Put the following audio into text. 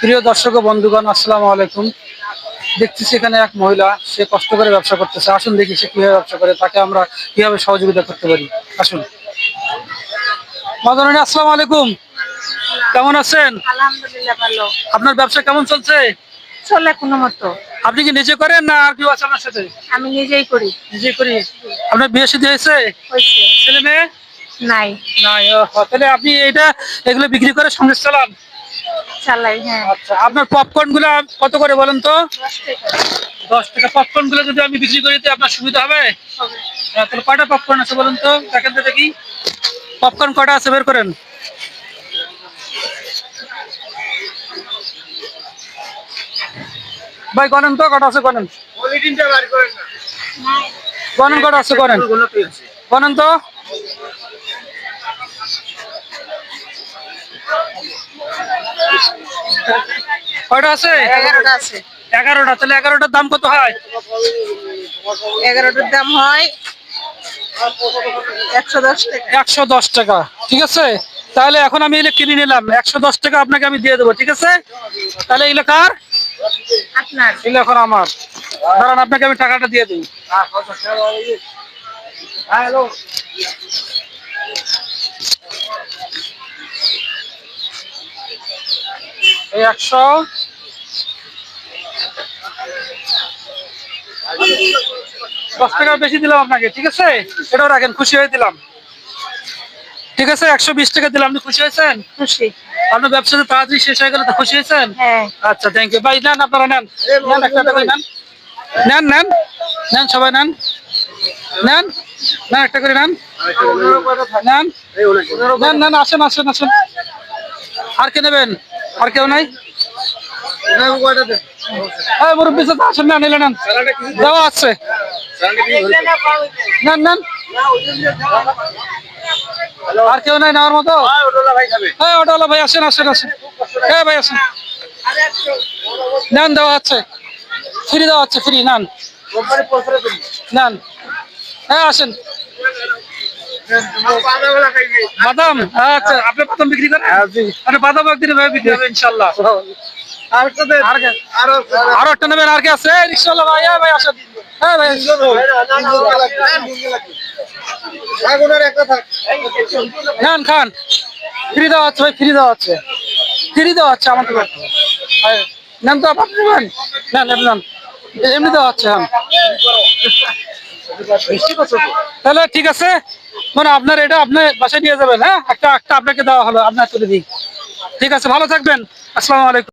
প্রিয় দর্শক বন্ধুগণ আসসালামু আলাইকুম। দেখতেছি এখানে এক মহিলা সে কষ্ট করে ব্যবসা করতেছে। আসুন দেখি সে কীভাবে ব্যবসা করে তাকে আমরা কীভাবে সহযোগিতা করতে পারি। আসুন। মদনী আসসালামু আলাইকুম। কেমন আছেন? আলহামদুলিল্লাহ ভালো। আপনার ব্যবসা কেমন চলছে? চলে কোনো মতো। আপনি কি নিজে করেন না আর কেউ আছে আপনার সাথে? আমি নিজেই করি। নিজে করি। আপনার বিয়ে শাদী হয়েছে? হয়েছে। ছেলে মেয়ে? নাই। নাই ও, তাহলে আপনি এটা এগুলো বিক্রি করে সংসার চালান? চালাই হ্যাঁ। আচ্ছা আপনার পপকর্নগুলো কত করে বলেন তো? দশ টাকা। পপকর্নগুলো যদি আমি বিক্রি করি আপনার সুবিধা হবে? হবে। হ্যাঁ, তাহলে কয়টা পপকর্ন আছে বলুন তো? দেখেন তো দেখি। পপকর্ন কয়টা আছে? বের করেন। ভাই গনেন তো কটা আছে গনেন গনেন কটা আছে গনেন গনেন তো। কয়টা আছে? এগারোটা আছে। এগারোটা তাহলে এগারোটার দাম কত হয়? এগারোটার দাম হয় একশো দশ টাকা। একশো দশ টাকা ঠিক আছে? তাহলে এখন আমি এগুলো কিনে নিলাম। একশো দশ টাকা আপনাকে আমি দিয়ে দেবো ঠিক আছে? তাহলে এগুলো কার? এগুলো এখন আমার। দাঁড়ান আপনাকে আমি টাকাটা দিয়ে দিই। এই একশো। দশ টাকা বেশি দিলাম আপনাকে ঠিক আছে? এটাও রাখেন খুশি হয়ে দিলাম। ঠিক আছে একশো বিশ টাকা দিলাম আপনি খুশি হয়েছেন? খুশি। আপনার তাড়াতাড়ি শেষ হয়ে গেলে তো খুশি হয়েছেন? হ্যাঁ। আচ্ছা থ্যাংক ইউ ভাই নেন আপনারা নেন। নেন একটা একটা করে নেন। নেন নেন। নেন সবাই নেন। নেন নেন একটা করে নেন। নেন। নেন নেন আসেন আসেন আসেন। আর কে নেবেন? আর কেউ নাই? মুরব্বী সাথে আসেন না নিলে নেন দেওয়া আছে। নেন নেন। আর কেউ নাই নেওয়ার মতো? হ্যাঁ ওটা ভাই, আসেন আসেন আসেন। হ্যাঁ ভাই, আসেন। নেন, দেওয়া আছে। ফ্রি দেওয়া হচ্ছে ফ্রি নেন। নেন। হ্যাঁ আসেন। বাদাম? আচ্ছা আপনি বাদাম বিক্রি করেন? আরে বাদাম একদিন ভাই বিক্রি হবে ইনশাল্লাহ। আরও একটা নেবেন আর কে আছে? ইনশাল্লাহ ভাই হ্যাঁ ভাই আসেন। হ্যাঁ ভাই নেন খান। ফ্রি দেওয়া হচ্ছে ভাই ফ্রি দেওয়া হচ্ছে ফ্রি দেওয়া হচ্ছে আমাকে হ্যাঁ। নেন তো আপনি নেবেন? নেন নেন নেন। এমনি দেওয়া হচ্ছে হ্যাঁ। তাহলে ঠিক আছে। মানে আপনার এটা আপনি বাসায় নিয়ে যাবেন হ্যাঁ? একটা একটা আপনাকে দেওয়া হলো, আপনার তুলে দিই। ঠিক আছে, ভালো থাকবেন। আসসালামু আলাইকুম।